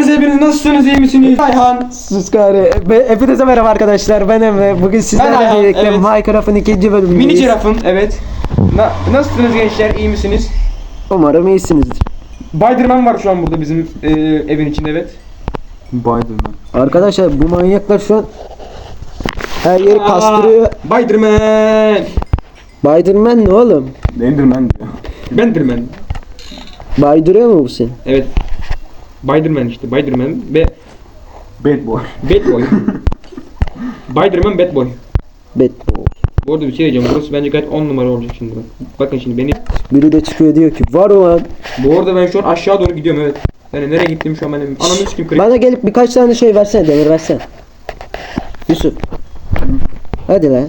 hepiniz nasılsınız iyi misiniz? Ayhan. Sus gari. Be- Hepinize merhaba arkadaşlar. Ben Emre. Bugün sizlerle Ayhan, birlikte evet. Minecraft'ın ikinci bölümündeyiz. Mini cirafın evet. Na- nasılsınız gençler iyi misiniz? Umarım iyisinizdir. Spiderman var şu an burada bizim e, evin içinde evet. Spiderman. Arkadaşlar bu manyaklar şu an her yeri kastırıyor. Aa, Spiderman. Spiderman ne oğlum? Enderman diyor. Benderman. Baydırıyor mu bu seni? Evet. Spiderman işte Spiderman ve Bad boy. Bad Boy. Spiderman Bad Boy. Bet. Bu arada bir şey diyeceğim. Burası bence gayet 10 numara olacak şimdi bak. Bakın şimdi beni. Biri de çıkıyor diyor ki var ulan. Bu arada ben şu an aşağı doğru gidiyorum evet. Yani nereye gittim şu an benim. Ananı sikim kırık. Bana gelip birkaç tane şey versene demir versene. Yusuf. Hadi lan.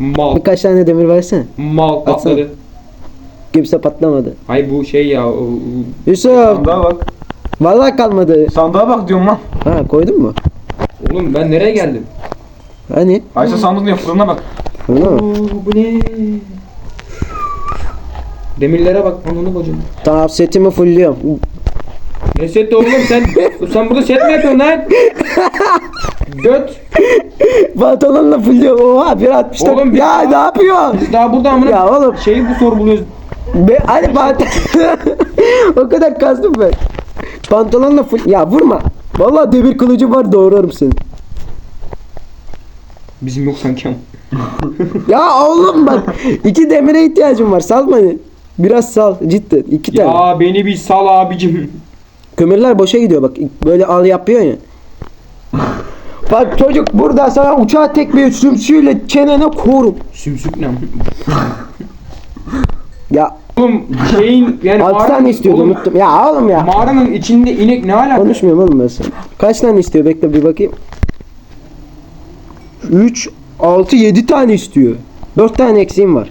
Mal. Birkaç tane demir versene. Mal patladı. Kimse patlamadı. Hayır bu şey ya. o- Yusuf. Sandığa bak. Vallahi kalmadı. Sandığa bak diyorum lan. Ha koydun mu? Oğlum ben nereye geldim? Hani? Ayşe sandığın yapılarına bak. Fırına Oo, mı? bu ne? Demirlere bak ananı bacım. Tamam setimi fullliyorum. Ne seti oğlum sen sen burada set mi yapıyorsun lan? Göt. Pantolonla fullliyorum. Oha bir atmışlar. Oğlum bir- ya ne yapıyorsun? Biz daha burada amına Ya oğlum. şeyi bu sorguluyoruz. Be, hadi pant- o kadar kazdım ben. Pantolonla full... Ya vurma. Vallahi demir kılıcı var doğrarım seni. Bizim yok sanki ama. Ya oğlum bak. iki demire ihtiyacım var. Sal beni. Biraz sal. Cidden. iki tane. Ya beni bir sal abicim. Kömürler boşa gidiyor bak. Böyle al yapıyor ya. Bak çocuk burada sana uçağı tekmeyi sümsüyle çenene korum. Sümsük ne? Ya Oğlum şeyin yani altı mağaranın- tane istiyordu oğlum, unuttum. Ya oğlum ya. Mağaranın içinde inek ne alaka? Konuşmuyorum oğlum ben sana. Kaç tane istiyor bekle bir bakayım. 3, 6, 7 tane istiyor. 4 tane eksiğim var.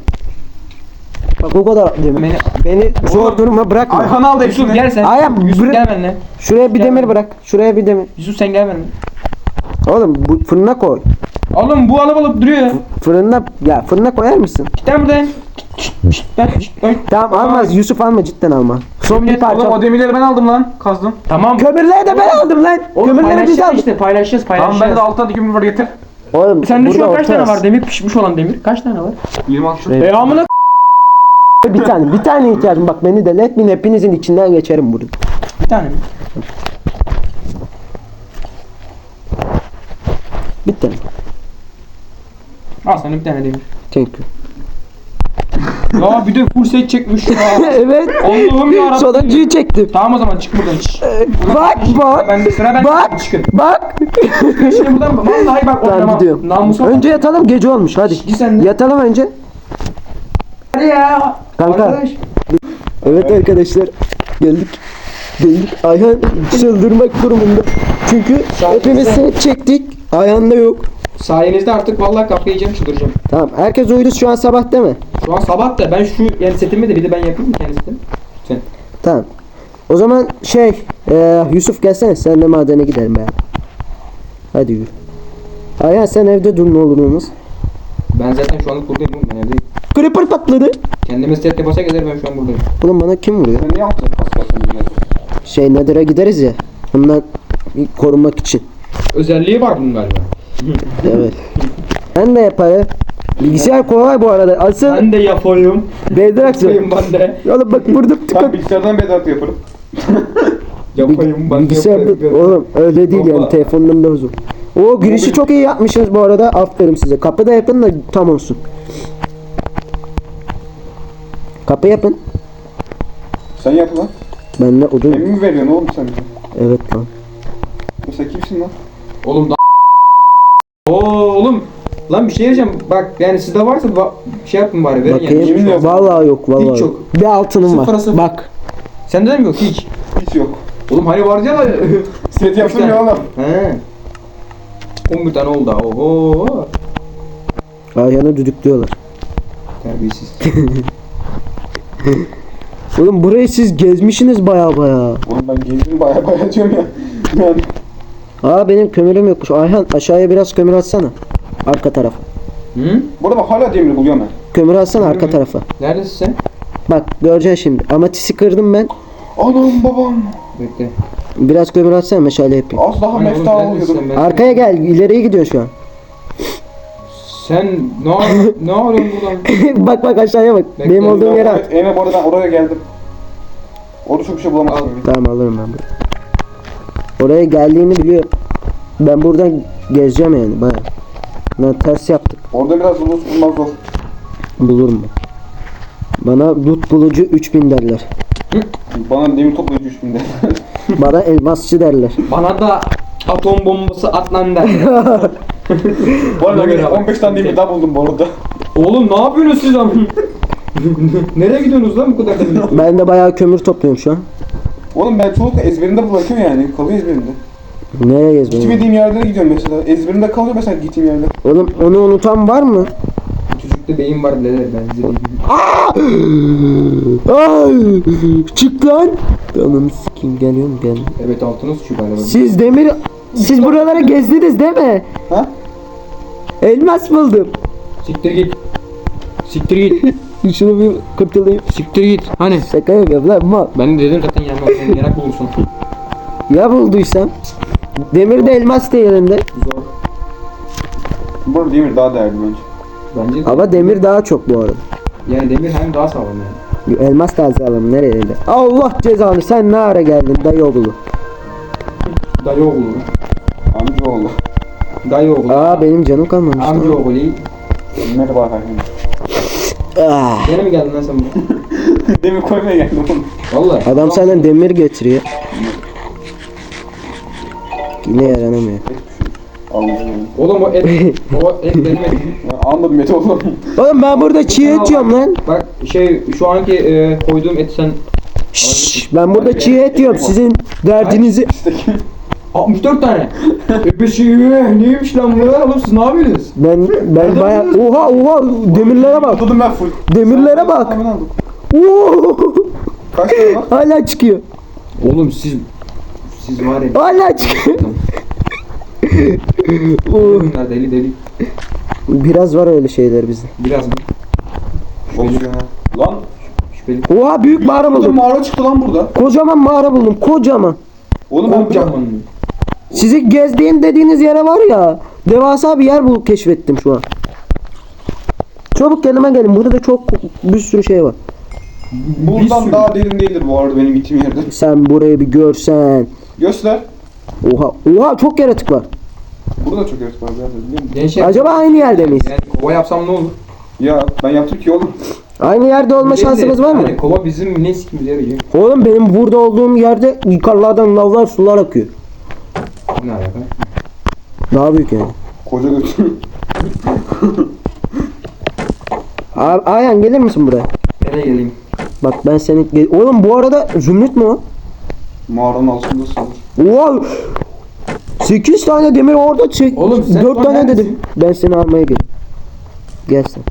Bak o kadar mi? Beni, Beni zor duruma bırakma. Ayhan al da Yusuf gel sen. Ayağım, Yusuf bıra- gel benimle. Şuraya bir demir bırak. Şuraya bir demir. Yusuf sen gel benimle. Oğlum bu fırına koy. Oğlum bu alıp alıp duruyor. Fırına ya fırına koyar mısın? Gel buradan. Ben- Tamam almaz. Yusuf alma cidden alma. Son bir Oğlum, Oğlum parça. o demirleri ben aldım lan. Kazdım. Tamam. Kömürleri de ben aldım lan. Oğlum Kömürleri biz paylaşacağız aldık. işte paylaşacağız Tamam paylaşacağız. bende de 6 tane kömür var getir. Oğlum Sende şu burada an kaç tane var demir pişmiş olan demir? Kaç tane var? 26 şu. Evet. E amına Bir tane, bir tane ihtiyacım. Bak beni de letmin hepinizin içinden geçerim burada. bir tane mi? Bir tane. Al sana bir tane demir. Thank you. Ya bir de full set çekmiş ya. evet. Allah'ım yarabbim. Sonuncuyu çektim. Tamam o zaman çık buradan. Şşş. Bak bak. Ben de sıra ben Bak. çıkın. Bak. Şimdi buradan vallahi bak oynamam. gidiyorum. Namusa Önce yatalım gece olmuş hadi. Git sen de. Yatalım önce. Hadi ya. Kanka. Arkadaş. Evet arkadaşlar. Geldik. Geldik. Ayhan çıldırmak durumunda. Çünkü hepimiz set çektik. Ayhan da yok. Sayenizde artık vallahi kafayı yiyeceğim çıldıracağım. Tamam. Herkes uyudu şu an sabah değil mi? Şu an sabah da ben şu yani setimi de bir de ben yapayım mı kendi setimi? Lütfen. Tamam. O zaman şey eee, Yusuf gelsene senle madene gidelim be. Hadi yürü. Ayhan sen evde dur ne olur olmaz. Ben zaten şu anlık buradayım oğlum ben evdeyim. Creeper patladı. Kendime sette basa gezer ben şu an buradayım. Oğlum bana kim vuruyor? Sen niye yaptın? Kasmasın bunları. Şey Nether'a gideriz ya. Bundan korunmak için. Özelliği var bunun galiba. Evet. ben de yaparım. Bilgisayar kolay bu arada. Asıl Ben de yapayım. Bedrock zor. Yapayım ben de. Oğlum bak burada Ben tıkak. bilgisayardan bedartı yaparım. Yapayım ben de Bilgisayar yapayım. oğlum öyle değil yani Baba. telefondan da zor. O girişi çok iyi yapmışsınız bu arada. Aferin size. Kapı da yapın da tam olsun. Kapı yapın. Sen yap lan. Ben de odun. Emin mi veriyorsun oğlum sen bize? Evet lan. Sen kimsin lan? Oğlum da Oo oğlum. Lan bir şey diyeceğim. Bak yani sizde varsa ba- şey yapın bari verin yani. Bakayım. yok. Vallahi yok vallahi. Hiç yok. yok. Bir altınım Sıfıra var. sıfır. Bak. Sende de mi yok hiç? Hiç yok. Oğlum hani vardı ya da Set yaptım ya oğlum. He. 11 tane oldu ha. Oho. Ayhan'ı düdüklüyorlar. Terbiyesiz. Oğlum burayı siz gezmişsiniz baya baya. Oğlum ben gezdim baya baya diyorum ya. Yani Aa benim kömürüm yokmuş. Ayhan aşağıya biraz kömür atsana. Arka tarafa. Hı? burada bak hala demir buluyorum ben. Kömür atsana arka tarafa. Neredesin sen? Bak göreceksin şimdi. Amatisi kırdım ben. Anam babam. Bekle. Biraz kömür atsana meşale yapayım. Az daha mefta alıyordum. Arkaya gel ileriye gidiyorsun şu an. Sen ne ar- ne arıyorsun buradan? bak bak aşağıya bak. Bekle, Benim olduğum yere at. Evet, Emre bu arada oraya geldim. Orada çok bir şey bulamazsın. Al. Tamam alırım ben bunu. Oraya geldiğini biliyorum. Ben buradan gezeceğim yani baya. Lan ters yaptık. Orada biraz loot bulmak zor. Bulurum ben. Bana loot bulucu 3000 derler. Bana demir toplayıcı 3000 de. Bana elmasçı derler. Bana da atom bombası at lan der. Bu arada ben bak. 15 tane demir daha buldum bu arada. Oğlum ne yapıyorsunuz siz ama? Nereye gidiyorsunuz lan bu kadar demir? Ben de bayağı kömür topluyorum şu an. Oğlum ben çoğunlukla ezberimde bırakıyorum yani. Kalıyor ezberimde. Nereye gezmeye? Gitmediğim yerlere gidiyorum mesela. Ezberimde kalıyor mesela gittiğim yerler. Oğlum onu unutan var mı? Çocukta beyin var birader ben size diyeyim. Ay! Çık lan! Ananı sikeyim geliyorum gel. Evet altına sıçıyor galiba. Siz demir... Siz buraları gezdiniz değil mi? Ha? Elmas buldum. Siktir git. Siktir git. Şunu bir kurtulayım. Siktir git. Hani? Şaka yapıyorum lan mal. Ben de dedim zaten yanmaz. Sen yarak bulursun. Ya bulduysam? Demir de elmas da yerinde. Zor. Bu arada demir daha değerli bence. Bence. Ama demir daha çok bu arada. Yani demir hem daha sağlam yani. Elmas da az alalım nereye? Allah cezanı sen ne ara geldin dayı oğlu. Dayı oğlu. Amca oğlu. Dayı oğlu. Aa benim canım kalmamış. Amca oğlu. Merhaba efendim. Ah, Gene mi geldin lan sen buraya? demir koymaya geldim oğlum. Vallahi. adam senden demir getiriyor. Yine yaranamıyor. Anladım. Oğlum o et. o et benim etim. Ya, Anladım Mete oğlum. Oğlum ben burada çiğ et yiyorum lan. Bak şey şu anki e, koyduğum et sen Şşş, ben burada çiğ et yiyorum. Sizin derdinizi... İşteki. 64 tane. e bir şey neymiş lan bu? Oğlum siz ne yapıyorsunuz? Ben ben baya oha oha demirlere bak. Atladım ben full. Demirlere bak. Aldım. Oo, Kaç tane var? hala çıkıyor. Oğlum siz siz var ya. Hala çıkıyor. Oo, Bunlar deli deli. Biraz var öyle şeyler bizde. Biraz mı? Ha. Lan. Şüpheli. Oha büyük mağara buldum. mağara çıktı lan burada. Kocaman mağara buldum. Kocaman. Oğlum ben Kocaman. Sizi gezdiğin dediğiniz yere var ya. Devasa bir yer bulup keşfettim şu an. Çabuk yanıma gelin. Burada da çok bir sürü şey var. Buradan daha derin değildir bu arada benim gittiğim yerde. Sen burayı bir görsen. Göster. Oha oha çok yaratık var. Burada çok yaratık var? Gençler. Acaba aynı yerde miyiz? Yani kova yapsam ne olur? Ya ben yaptım ki oğlum. Aynı yerde olma şansımız var mı? Yani kova bizim ne sikimize yarayacak? Oğlum benim burada olduğum yerde yukarılardan lavlar sular akıyor. Ne alaka? Daha büyük yani. Koca götür. Ayhan gelir misin buraya? Nereye geleyim? Bak ben seni... Oğlum bu arada zümrüt mü o? Mağaranın altında salır. Oha! 8 tane demir orada çek. Oğlum sen 4 şu an tane neredesin? dedim. Ben seni almaya geliyorum. Gel sen.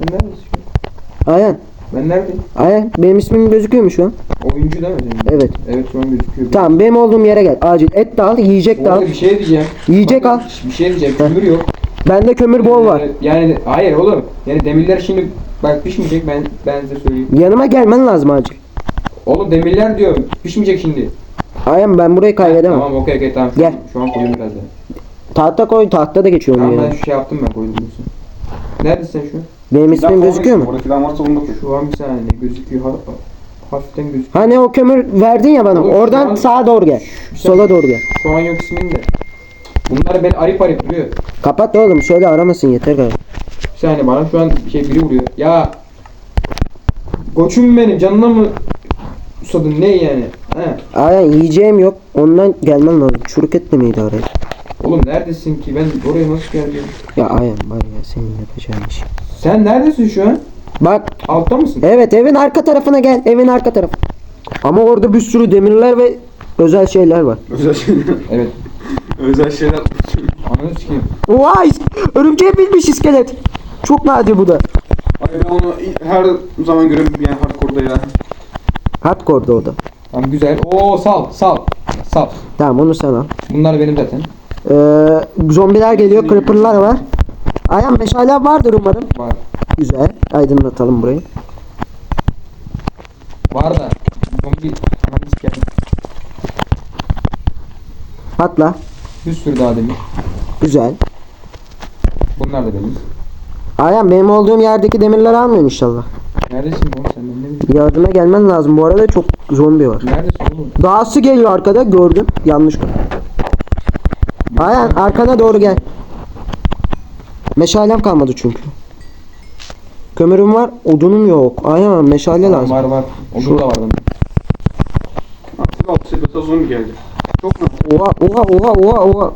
Ben neredesin? Ayhan. Ben neredeyim? Ayhan benim ismim gözüküyor mu şu an? Oyuncu değil mi senin? Evet. Evet şu an gözüküyor. Tamam benim olduğum yere gel. Acil et de al, yiyecek de al. Bir şey diyeceğim. Yiyecek Bak, al. Bir şey diyeceğim. Kömür yok. Bende kömür bol var. Yani, yani hayır oğlum. Yani demirler şimdi bak pişmeyecek ben ben size söyleyeyim. Yanıma gelmen lazım acil. Oğlum demirler diyorum. Pişmeyecek şimdi. Ayhan ben burayı kaybedemem. Tamam okey okey tamam. Şu, Gel. Şu an koyuyorum biraz daha. Tahta koy, tahta da geçiyor Tamam ben şu şey yaptım ben koydum diyorsun. Neredesin sen şu an? Benim ismim gözüküyor mu? Orada filan varsa onu da koy. Şu an bir saniye gözüküyor. Ha, hafiften gözüküyor. Hani o kömür verdin ya bana. Oğlum, Oradan an- sağa doğru gel. Sola doğru gel. Şu an yok ismin de. Bunlar beni arayıp arayıp duruyor. Kapat oğlum. Şöyle aramasın yeter galiba. Bir saniye bana şu an şey biri vuruyor. Ya Koçum benim canına mı susadın ne yani? He. Ayhan yiyeceğim yok. Ondan gelmen lazım. Çürük et de miydi oraya? Oğlum neredesin ki ben oraya nasıl geleceğim? Ya Ayhan var ya senin yapacağın iş. Sen neredesin şu an? Bak Altta mısın? evet evin arka tarafına gel. Evin arka tarafı. Ama orada bir sürü demirler ve özel şeyler var. Özel şeyler. Evet. Özel şeyler. Ananı sikeyim. Oha is- örümceğe binmiş iskelet. Çok nadir bu da. Ay ben onu her zaman görüyorum yani hardcore'da ya. Hardcore'da o da. Tamam güzel. Oo sal sal. Sal. Tamam onu sen al. Bunlar benim zaten. Ee, zombiler geliyor. Creeper'lar var. Ayhan meşale vardır umarım. Var. Güzel. Aydınlatalım burayı. Var da. Zombi. Atla. Bir sürü daha demir. Güzel. Bunlar da benim. Ayhan benim olduğum yerdeki demirleri almıyorsun inşallah. Neredesin oğlum sen ben bileyim. Yardıma gelmen lazım. Bu arada çok zombi var. Neredesin oğlum? Dağısı geliyor arkada gördüm. Yanlış gördüm. Ayhan arkana doğru gel. Meşalem kalmadı çünkü. Kömürüm var, odunum yok. Ayhan meşale lazım. Var var. Odun da var bende. Artık altı sepete zombi geldi. Çok mu? Oha oha oha oha oha.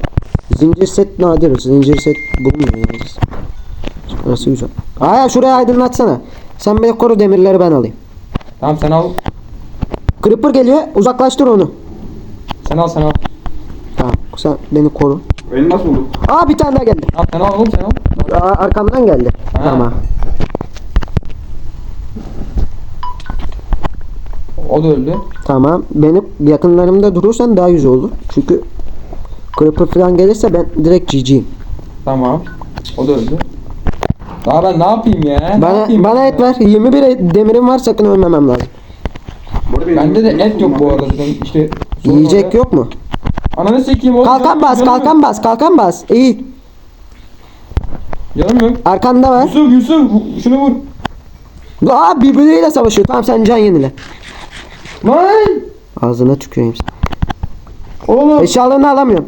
Zincir set nadir. Zincir set bulunmuyor yalnız. Burası güzel. Ayhan şurayı aydınlatsana. Sen beni koru demirleri ben alayım. Tamam sen al. Creeper geliyor. Uzaklaştır onu. Sen al sen al. Tamam. Sen beni koru. Elmas bulduk. Aa bir tane daha geldi. Al sen al oğlum sen al. Aa, arkamdan geldi. Ha. Tamam. O da öldü. Tamam. Benim yakınlarımda durursan daha güzel olur. Çünkü Creeper falan gelirse ben direkt GG'yim. Tamam. O da öldü. Daha ben ne yapayım ya? Ne Bana yapayım bana ben et ver. 21 et- demirim var sakın ölmemem lazım. Bende de et yok bu arada zaten işte. sorun Yiyecek orada. yok mu? Ananı sikeyim oğlum. Kalkan canım- bas, canım kalkan yok. bas, kalkan bas. İyi. Canım yok. Arkanda var. Yusuf Yusuf şunu vur. Aa birbirleriyle savaşıyor. Tamam sen can yenile. Lan! Ağzına tüküreyim sen. Oğlum. Eşyalarını alamıyorum.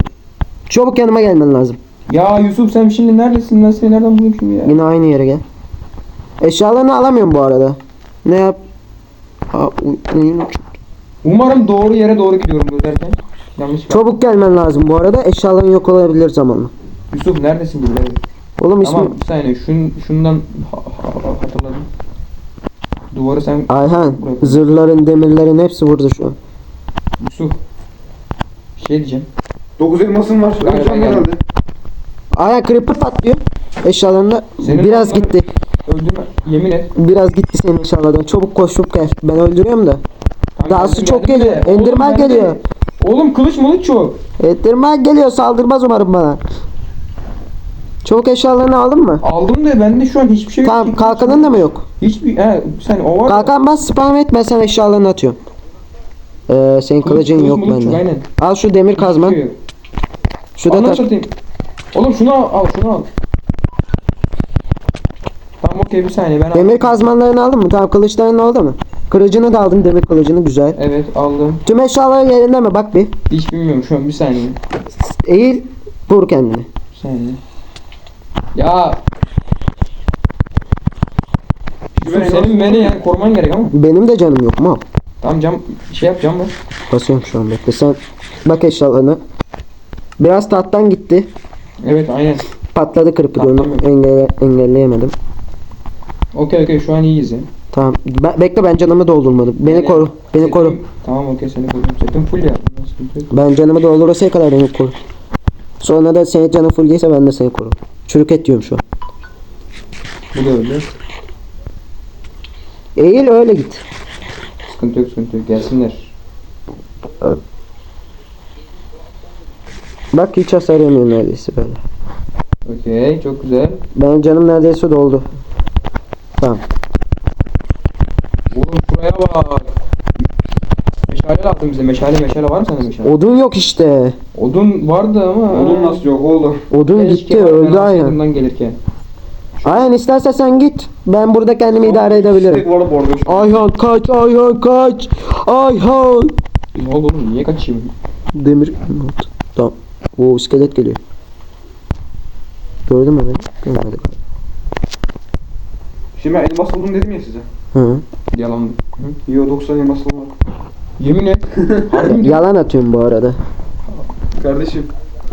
Çabuk yanıma gelmen lazım. Ya Yusuf sen şimdi neredesin? Ben seni nereden bulayım şimdi ya? Yine aynı yere gel. Eşyalarını alamıyorum bu arada. Ne yap? Aa, uy- oyun uç- Umarım doğru yere doğru gidiyorum bu derken. Yanlış bak. Çabuk gelmen lazım bu arada. Eşyaların yok olabilir zamanla. Yusuf neredesin burada? Oğlum ismi Tamam bir saniye şun, şundan ha- ha- hatırladım. Duvarı sen Ayhan. Bırak. Zırhların, demirlerin hepsi burada şu an. Yusuf. Bir şey diyeceğim. 9 elmasım var. Galiba Öleceğim geldi. Ayhan creeper patlıyor. Eşyalarında Senin biraz onları- gitti. Öldürme. Yemin et. Biraz gitti senin eşyalardan. Çabuk koşup gel. Ben öldürüyorum da. Tamam, Dahası geldim, çok geldim de. geliyor. Oğlum, Enderman geliyor. Oğlum kılıç mılıç çok. Ettirmen geliyor. Saldırmaz umarım bana. Çabuk eşyalarını aldın mı? Aldım da bende şu an hiçbir şey yok. Tamam kalkanın da mı yok? Hiçbir he sen o var. Kalkan bas spam et ben sana eşyalarını atıyorum. Ee, senin Kılıç, kılıcın kılıç, yok mılıç bende. Aynen. Al şu demir. Hiçbir şey yok. Şurada Ananı taş. satayım. Oğlum şunu al, al şunu al. Tamam okey bir saniye ben Demir kazmanlarını aldın mı? Tamam kılıçların oldu mu? Kılıcını da aldım demir kılıcını güzel. Evet aldım. Tüm eşyaları yerinde mi? Bak bir. Hiç bilmiyorum şu an bir saniye. Eğil vur kendini. Bir saniye. Ya Güven senin beni yani koruman gerek ama. Benim de canım yok mu? Tamam cam şey yap cam var. Basıyorum şu an bekle sen. Bak eşyalarına. Biraz tattan gitti. Evet aynen. Patladı onu Patlamıyor. engelle, engelleyemedim. Okey okey şu an iyiyiz ya. Tamam. Ben, bekle ben canımı doldurmadım. Beni Yani koru. Beni setim- koru. Tamam okey seni korudum. Setim full ya. Ben canımı doldurasıya kadar beni koru. Sonra da senin canın full değilse ben de seni korurum. Çürük et diyorum şu an. Bu da öldü. Eğil öyle git. Sıkıntı yok sıkıntı yok. Gelsinler. Bak hiç hasar yemiyor neredeyse böyle. Okey çok güzel. Benim canım neredeyse doldu. Tamam. Oğlum şuraya bak. Meşale lazım bize. Meşale meşale var mı sende meşale? Odun yok işte. Odun vardı ama. Oğlum nasıl yok oğlum. Odun Keşke gitti var, ben öldü aynen. gelirken. Aynen istersen sen git. Ben burada kendimi idare edebilirim. Tek var bu arada. şu an. Ayhan kaç Ayhan kaç. Ayhan. Ne oldu oğlum niye kaçayım? Demir not. O iskelet geliyor. Gördün mü beni? Görmedik. Şimdi ben elmas buldum dedim ya size. Hı. Yalan. Hı? Yo 90 elmasım var. Yemin et. Harbi mi? Yalan atıyorum bu arada. Kardeşim.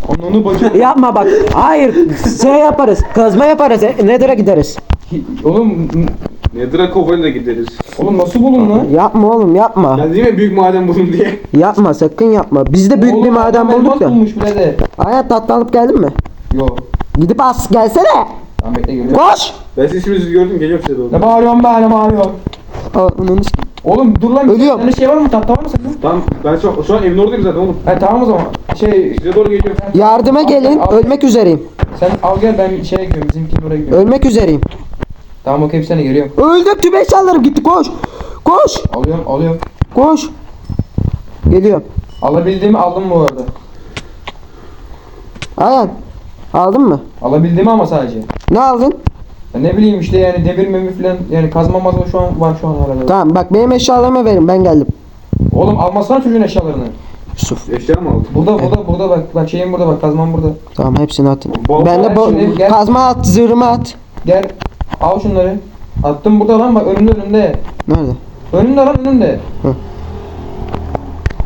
Ananı bacı. Yapma bak. Hayır. Şey yaparız. Kazma yaparız. Nether'a gideriz. Oğlum Nedir'a kovayla gideriz. oğlum nasıl bulun lan? Yapma oğlum yapma. Ben değil mi büyük maden buldum diye. Yapma sakın yapma. Biz de büyük Oğlum, bir maden adam bulduk elmas da. bulmuş bile de. Hayat tatlı alıp geldin mi? Yo. Gidip as gelsene. Tamam bekle geliyorum. Koş. Ben sizin isminizi gördüm geliyorum size doğru. Ne bağırıyorsun be ne bağırıyorsun? Aa, s- Oğlum dur lan. Ölüyorum. Sende şey var mı? Tahta var mı sende? Tamam ben şu an, şu an evin oradayım zaten oğlum. He tamam o zaman. Şey Size doğru geliyorum. Yardıma gelin. al. Ölmek üzereyim. sen al gel ben şeye gidiyorum. Bizimkinin oraya gidiyorum. Ölmek üzereyim. Tamam okey bir sene geliyorum. Öldüm tüm eşyalarım gitti koş. Koş. Alıyorum alıyorum. Koş. Geliyorum. Alabildiğimi aldım bu arada. Ayhan. Aldın mı? Alabildim ama sadece. Ne aldın? Ya ne bileyim işte yani demir memir falan yani kazma mazma şu an var şu an hala. Tamam bak benim eşyalarımı verin ben geldim. Oğlum almasana çocuğun eşyalarını. Yusuf. Eşya mı aldın? Burada burada burada bak bak şeyim burada bak kazmam burada. Tamam hepsini atın. Bol- Ben de gel. kazma at, zırhımı at. Gel al şunları. Attım burada lan bak önünde önünde. Nerede? Önünde lan önünde. Hı.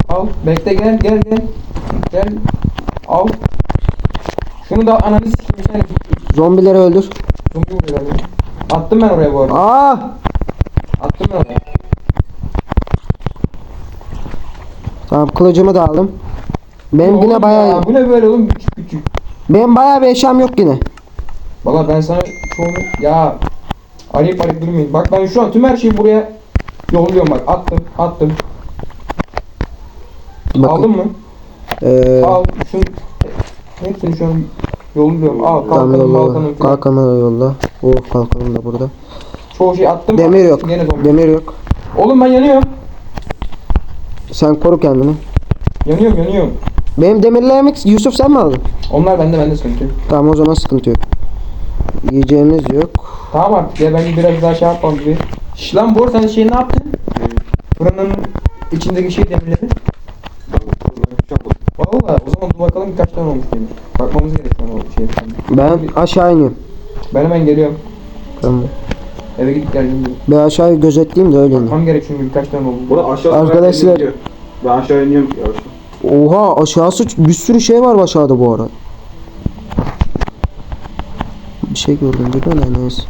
Al bekle gel gel gel. Gel. Al. Şunu da ananı sikeyim sen. Zombileri öldür. Zombi vuruyor galiba. Attım ben oraya bu arada. Aa! Attım ben oraya. Tamam kılıcımı da aldım. Benim yine bayağı ya, Bu ne böyle oğlum küçük küçük. benim bayağı bir eşyam yok yine. Valla ben sana çoğunu ya arayıp arayıp durmayın. Bak ben şu an tüm her şeyi buraya yolluyorum bak. Attım attım. Bakın. Aldın mı? Ee, Al. Şunu hepsini şu an yolluyorum. Al tamam kalkanım balkanım falan. Kalkanı yolla. Oh kalkanım da burada. Çoğu şey attım. Demir yok. Demir yok. Oğlum ben yanıyorum. Sen koru kendini. Yanıyorum yanıyorum. Benim demirlerimi Yusuf sen mi aldın? Onlar bende bende sıkıntı yok. Tamam o zaman sıkıntı yok. Yiyeceğimiz yok. Tamam artık ya ben biraz daha şey yapmam gibi. Şş lan Bor sen şey ne yaptın? Fırının içindeki şey demirleri. Valla o zaman dur bakalım birkaç tane olmuş benim. Bakmamız gerekiyor o şey. Ben aşağı iniyorum. Ben hemen geliyorum. Tamam. Eve gidip geleceğim diye. Ben aşağıyı gözetleyeyim de öyle ineyim. Bakmam gerek çünkü birkaç tane oldu. Burada aşağı Arkadaşlar- Ben aşağı iniyorum yavaştan. Oha aşağısı bir sürü şey var aşağıda bu ara. Bir şey gördüm bir de neyse.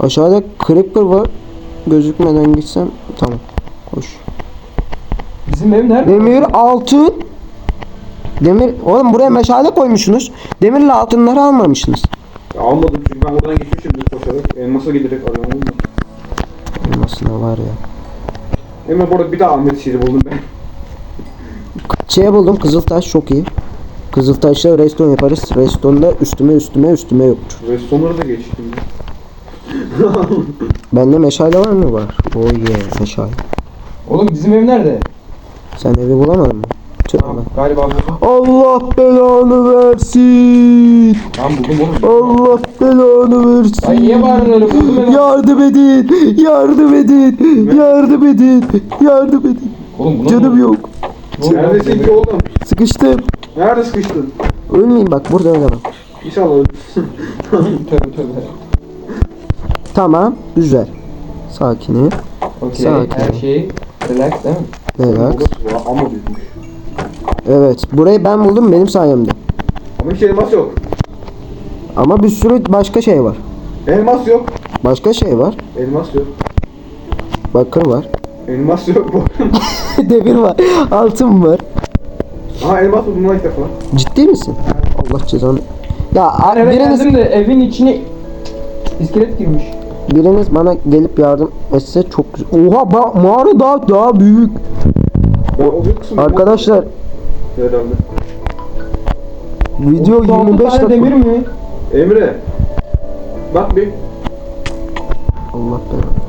Aşağıda creeper var. Gözükmeden gitsem tamam. Hoş. Bizim ev nerede? Demir altın. Demir oğlum buraya meşale koymuşsunuz. Demirle altınları almamışsınız. Ya almadım çünkü ben oradan geçmişim düz koşarak. Elmasa giderek arıyorum onu. Olmasına var ya. Hemen burada bir daha Ahmet şeyi buldum ben. Şey buldum Kızıltaş çok iyi. Kızıltaş'la reston yaparız. Restonda üstüme üstüme üstüme yoktur. Restonları da geçtim. Bende meşale var mı? Var. Oh yeah meşale. Oğlum bizim ev nerede? Sen evi bulamadın mı? Tamam galiba buldum. Allah belanı versin. Tamam buldum oğlum. Allah belanı versin. Ay niye bağırıyorsun öyle buldum ben. Yardım edin. Yardım edin. Yardım edin. Yardım edin. Oğlum buna Canım yok. Neredesin ki oğlum? Sıkıştım. Nerede sıkıştın? Ölmeyeyim bak burada ölemem. İnşallah ölürsün. Tövbe tövbe. Tamam. Güzel. Sakinim. Okey Sakin her şey relax değil mi? Relax. Burası ama büyükmüş. Evet. Burayı ben buldum benim sayemde. Ama hiç elmas yok. Ama bir sürü başka şey var. Elmas yok. Başka şey var. Elmas yok. Bakır var. Elmas yok bu. Demir var. Altın var. Aha elmas buldum lan ilk defa. Ciddi misin? Allah cezanı. Ya Ben eve biriniz, geldim de evin içine iskelet girmiş. biriniz bana gelip yardım etse çok güzel. Oha ba- mağara daha daha büyük. Ben o büyük kısmı Arkadaşlar Herhalde. video 36 25 tane demir dakika. mi? Emre. Bak bir. Allah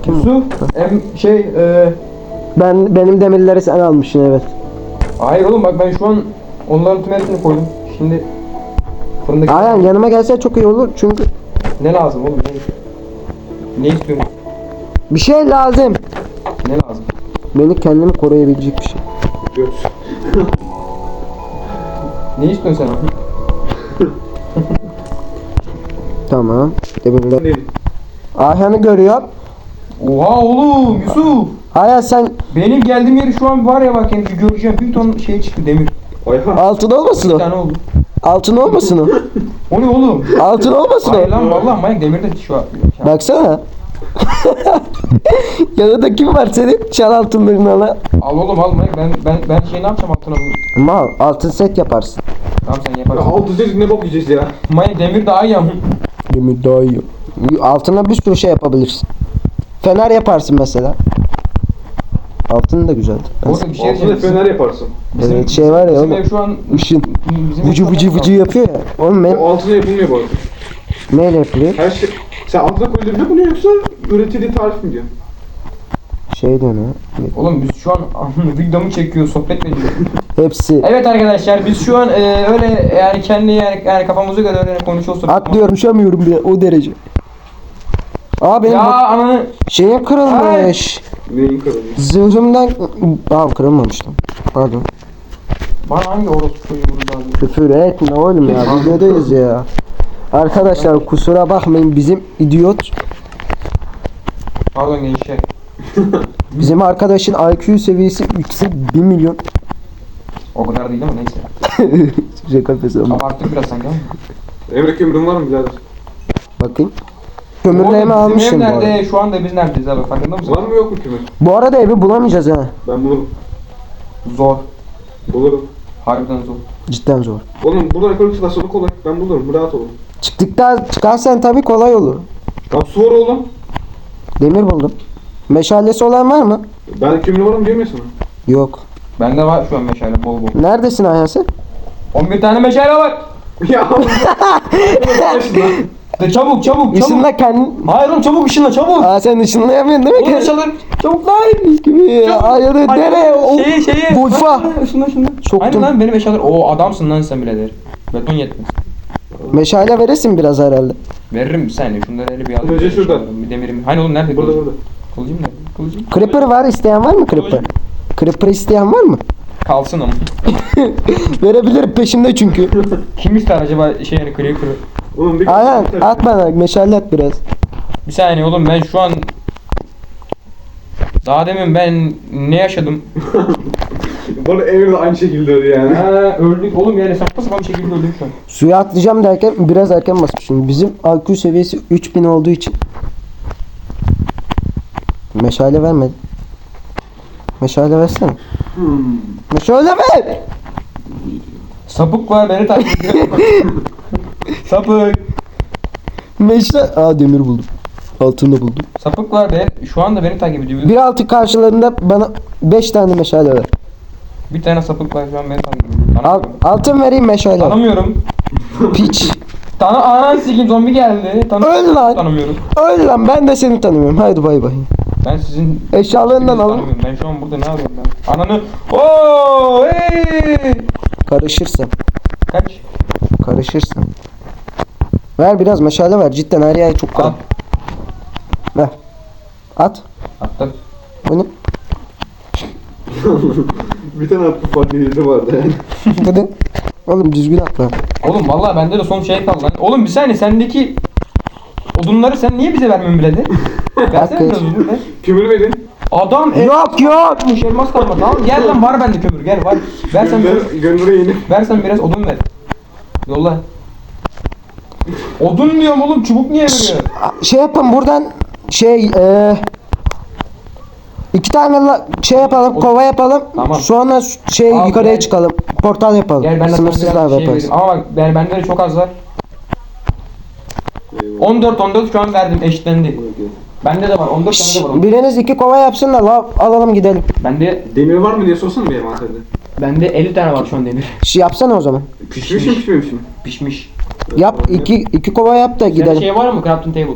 belanı. Yusuf. Em, şey e, Ben benim demirleri sen almışsın evet. Hayır oğlum bak ben şu an onların tüm hepsini koydum. Şimdi fırındaki Aynen yanıma gelse çok iyi olur çünkü ne lazım oğlum ne? Ne istiyorsun? bir şey lazım. Ne lazım? Beni kendimi koruyabilecek bir şey. Göt. Ne istiyorsun sen? Tamam. Değil. Ayhan'ı görüyor. Oha oğlum Yusuf. Ayhan sen Benim geldiğim yeri şu an var ya bak yani göreceğim bir ton şey çıktı demir. Altın olmasın Bir o. tane oldu. Altın olmasın o. O ne oğlum? Altın olmasın Hayır o. lan vallahi manyak demir de şu an. Baksana. Yanında kim var senin? Çal altınlarını ala. Al oğlum al manyak ben ben ben şey ne yapacağım altına bunu? Mal altın set yaparsın. Tamam sen Ya yaparsın. altı çocuk ne bok yiyeceğiz ya. Manyak demir daha iyi ama. Demir daha iyi. Altına bir sürü şey yapabilirsin. Fener yaparsın mesela. Altın da güzeldir. Orada bir şey Altına diyeceğim. fener yaparsın. Bizim, Evet, şey var ya bizim oğlum. ev şu an Işın. bizim Vıcı ev vıcı vıcı yapıyor ya. Oğlum ben O altına yapılmıyor bu arada. neyle yapılıyor? Her şey... Sen altına koyduğunda bunu yoksa üretildiği tarif mi diyor? Şey diyor ne? Oğlum biz şu an videomu çekiyor, sohbet mi ediyoruz? Hepsi. Evet arkadaşlar biz şu an e, öyle yani kendi yani, yani kafamıza göre öyle konuşuyoruz. Atlıyor uçamıyorum bile o derece. Aa benim Ya bu ananı şeyim kırılmış. Neyin kırılmış? Zırhımdan... Aa kırılmamıştım. Pardon. bana hangi orospu çocuğu vurdu abi? Küfür etme oğlum ya. Videodayız ya. Arkadaşlar kusura bakmayın bizim idiot Pardon gençler. bizim arkadaşın IQ seviyesi yüksek 1 milyon. O kadar değil ama neyse. Şaka fesam. Abarttık biraz sanki ama. Emre kömürün var mı birader? Bakayım. Oğlum, bizim almışım ev bu arada. nerede? Şu anda biz neredeyiz abi farkında mısın? Var mı yok mu kömür? Bu arada evi bulamayacağız ha. Ben bulurum. Zor. Bulurum. Harbiden zor. Cidden zor. Oğlum burada yukarı çıkarsa kolay. Ben bulurum. Rahat olun. Çıktıktan çıkarsan tabii kolay olur. Su var oğlum. Demir buldum. Meşalesi olan var mı? Ben kömür var mı diyorum ya sana. Yok. Bende var şu an meşale bol bol. Neredesin Ayhan sen? 11 tane meşale var. ya De çabuk çabuk çabuk. Işınla kendin. Hayır oğlum çabuk ışınla çabuk. Aa sen ışınlayamıyorsun değil mi? Oğlum ışınla. Çabuk lan. Gibi ya. Ayhan'ı Hayır, nereye? O- Şeye şeye. Golfa. Işınla ışınla. Soktum. Aynen lan benim eşyalar. Oo adamsın lan sen birader. Beton yetmez. Meşale veresin biraz herhalde. Veririm bir saniye. Şunları eli bir alayım. Önce şuradan. Bir demirim. Hani oğlum nerede burada kılıcım? burada. Kılıcım nerede? Kılıcım. Creeper var isteyen var mı Creeper? Creeper isteyen var mı? Kalsın ama. Verebilirim peşimde çünkü. Kim ister acaba şey yani creeper? Oğlum bir Ayhan at bana meşale at biraz. Bir saniye oğlum ben şu an daha demin ben ne yaşadım? Bana de aynı şekilde öyle yani. ha öldük oğlum yani saçma sapan bir şekilde öldük şu an. Suya atlayacağım derken biraz erken basmışım. Bizim IQ seviyesi 3000 olduğu için. Meşale vermedi. Meşale versene. Hmm. Meşale ver! Sapık var beni takip ediyor. Sapık. Meşale... Aa demir buldum. Altını buldum. Sapık var ben şu anda beni takip ediyor. Bir altı karşılarında bana 5 tane meşale ver. Bir tane sapık var şu an beni takip ediyor. Al, altın vereyim meşale. Tanımıyorum. Piç. Tanı anan sikim zombi geldi. Tanı Öl lan. Tanımıyorum. Öl lan ben de seni tanımıyorum. Haydi bay bay. Ben sizin Eşyalarından alın. Ben şu an burada ne yapıyorum ben? Ananı. Oo! Hey! Karışırsın. Kaç? Karışırsın. Ver biraz meşale ver. Cidden her yer çok Al. karan. Ver. At. Attım. Bu ne? bir tane attı farklı yeri vardı yani. Hadi. Oğlum düzgün at lan. Oğlum vallahi bende de son şey kaldı lan. Oğlum bir saniye sendeki odunları sen niye bize vermiyorsun birader? Versene biraz odun ver. Kömür verin. Adam el Yok yok. yapmış elmas kalmadı. Tamam gel lan var bende kömür gel var. Versen biraz, Gönder, yeni. versen biraz odun ver. Yolla. Odun diyorum oğlum çubuk niye veriyor? Şey yapın buradan şey eee iki tane la- şey yapalım, kova yapalım. Tamam. Sonra şey Al, yukarıya gel. çıkalım. Portal yapalım. Gel ben de sana Sınırsız biraz lava şey yaparız. vereyim. Ama bak ben, bende de çok az var. 14 14 şu an verdim eşitlendi. Bende de var 14 tane de var. Biriniz iki kova yapsın da lav alalım gidelim. Bende Demir var mı diye sorsana bir envanterde. bende 50 tane var şu an demir. Şey yapsana o zaman. Pişmiş mi pişmemiş mi? Pişmiş. Yap iki iki kova yap da Senin gidelim. şey var mı crafting table?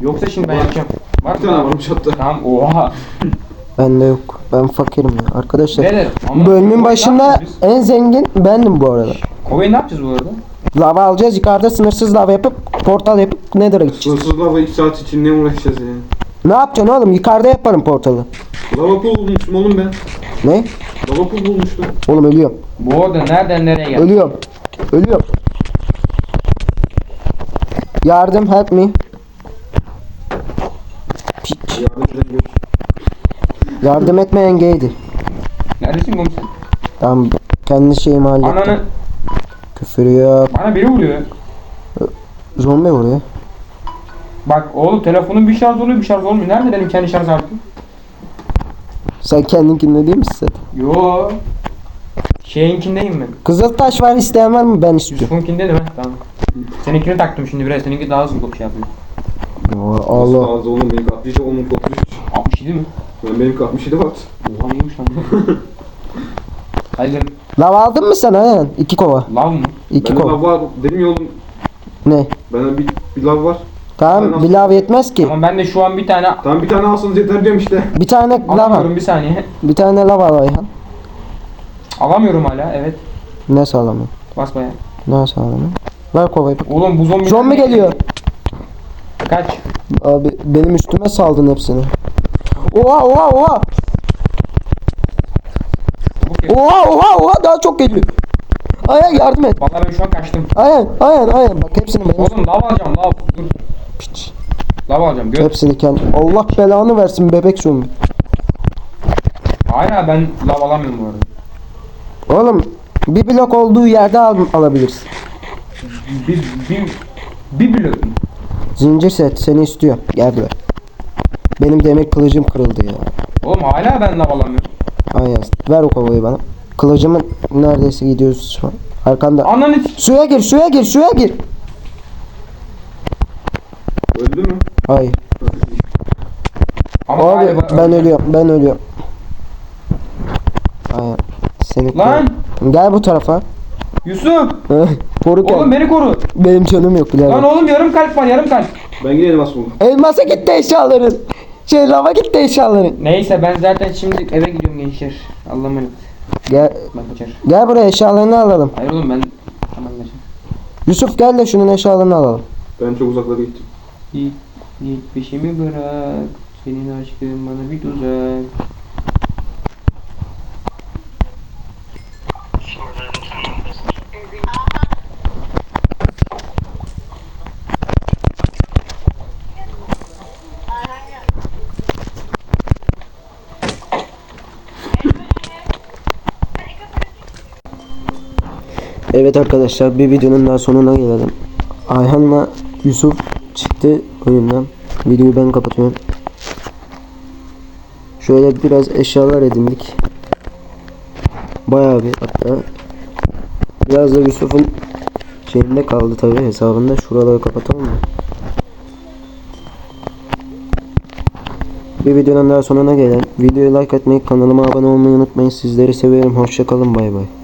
Yoksa şimdi ben yapacağım. Var Bir mı? tane varmış hatta. Tamam oha. Bende yok. Ben fakirim ya arkadaşlar. Neler? Ama Bölümün ne başında yapacağız en zengin bendim bu arada. biz? Kovayı ne yapacağız bu arada? Lava alacağız yukarıda sınırsız lava yapıp portal yapıp Nether'a gideceğiz. Sınırsız lava 2 saat için ne uğraşacağız ya? Ne yapacaksın oğlum? Yukarıda yaparım portalı. Lava pool bulmuştum oğlum ben. Ne? Lava pool bulmuştum. Oğlum ölüyorum. Bu arada nereden nereye geldi? Ölüyorum. Ölüyorum. Yardım help me. Piç. Yardım edebiliyorsun. Yardım etmeyen gaydi. Neredesin sen? Tamam kendi şeyimi hallettim. Ananı Küfür yok. bana biri vuruyor. Zombi vuruyor. Bak oğlum telefonun bir şarj oluyor bir şarj olmuyor. Nerede benim kendi şarj aletim? Sen kendinkinde değil misin zaten? Yo. Şeyinkindeyim ben. Kızıltaş var isteyen var mı? Ben istiyorum. Yusuf'unkinde de ben. Tamam. Seninkini taktım şimdi biraz. Seninki daha hızlı şey yapıyor. Oo, Allah. Allah. Az oğlum benim 67 onun 33. 67 mi? Ben benim 67 watt. Oha neymiş lan? Lan. Lav aldın mı sen Ayhan? İki kova. Lav mı? İki Bende kova. lav var dedim ya oğlum. Ne? Bende bir, bir lav var. Tamam bir lav yetmez ki. Ama ben de şu an bir tane Tamam bir tane alsanız yeter diyorum işte. Bir tane lav al. alamıyorum bir saniye. Bir tane lav al Ayhan. Alamıyorum hala evet. Ne sağlamı? Bas baya. Ne sağlamı? Ver kovayı. Oğlum bu zombi... Zombi geliyor. Kaç. Abi benim üstüme saldın hepsini. Oha oha oha. Oha oha oha daha çok geliyor. Ayhan yardım et. Vallahi ben şu an kaçtım. Ayhan Ayhan Ayhan bak hepsini benim Oğlum lav alacağım lav. Dur. Piç. Lav alacağım. Gör. Hepsini kendi. Allah belanı versin bebek zombi. Hayır ben lav alamıyorum bu arada. Oğlum bir blok olduğu yerde al, alabilirsin. Bir, bir, bir blok mu? Zincir set seni istiyor. Gel buraya. Benim demir kılıcım kırıldı ya. Oğlum hala ben lav alamıyorum. Aynen. Ver o kovayı bana. Kılıcımın neredeyse gidiyoruz şu an. Arkanda. Ananı Suya gir, suya gir, suya gir. Öldü mü? Hayır. Ama Abi galiba- ben ölüyorum, ben ölüyorum. Aynen. Seni Lan! Gel bu tarafa. Yusuf! koru Oğlum beni koru. Benim canım yok birader. Lan oğlum yarım kalp var yarım kalp. Ben yine elmas buldum. Elmasa gitti eşyaların. Şey lava gitti eşyaların. Neyse ben zaten şimdi eve gidiyorum gençler. Allah'a emanet. Gel, Ben kaçar. gel buraya eşyalarını alalım. Hayır oğlum ben tamam kaçar. Yusuf gel de şunun eşyalarını alalım. Ben çok uzaklara gittim. Git, git peşimi bırak. Senin aşkın bana bir tuzak. Evet arkadaşlar bir videonun daha sonuna gelelim. Ayhan'la Yusuf çıktı oyundan. Videoyu ben kapatıyorum. Şöyle biraz eşyalar edindik. Bayağı bir hatta. Biraz da Yusuf'un şeyinde kaldı tabi hesabında. Şuraları kapatalım mı? Bir videonun daha sonuna gelen videoyu like atmayı kanalıma abone olmayı unutmayın. Sizleri seviyorum. Hoşçakalın bay bay.